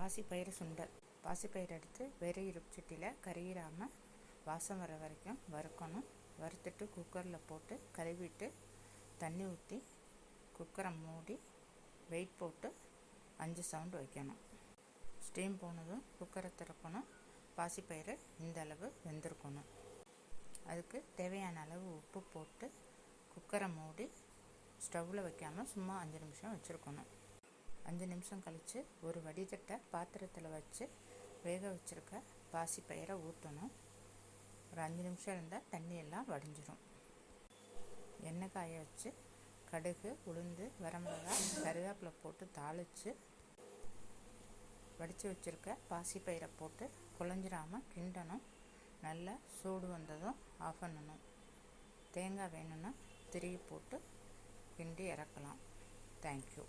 பாசிப்பயிறு சுண்டல். பாசிப்பயிறு எடுத்து வெறும் இருப்பு சட்டியில் கருகிராமல் வாசம் வர வரைக்கும் வறுக்கணும். வறுத்துட்டு குக்கரில் போட்டு கழுவிட்டு தண்ணி ஊற்றி குக்கரை மூடி வெயிட் போட்டு அஞ்சு சவுண்டு வைக்கணும். ஸ்டீம் போனதும் குக்கரை திறக்கணும். பாசிப்பயிறு இந்த அளவு வெந்திருக்கணும். அதுக்கு தேவையான அளவு உப்பு போட்டு குக்கரை மூடி ஸ்டவ்வில் வைக்காமல் சும்மா அஞ்சு நிமிஷம் வச்சுருக்கணும். அஞ்சு நிமிஷம் கழித்து ஒரு வடிதட்டை பாத்திரத்தில் வச்சு வேக வச்சுருக்க பாசிப்பயிரை ஊற்றணும் ஒரு அஞ்சு நிமிஷம் இருந்தால் தண்ணியெல்லாம் வடிஞ்சிடும் எண்ணெய் காய வச்சு கடுகு உளுந்து வரமிளகா கருவேப்பிலை போட்டு தாளித்து வடித்து வச்சுருக்க பாசிப்பயிரை போட்டு குழஞ்சிராமல் கிண்டணும். நல்லா சூடு வந்ததும் ஆஃப் பண்ணணும். தேங்காய் வேணும்னா திருகி போட்டு கிண்டி இறக்கலாம். தேங்க்யூ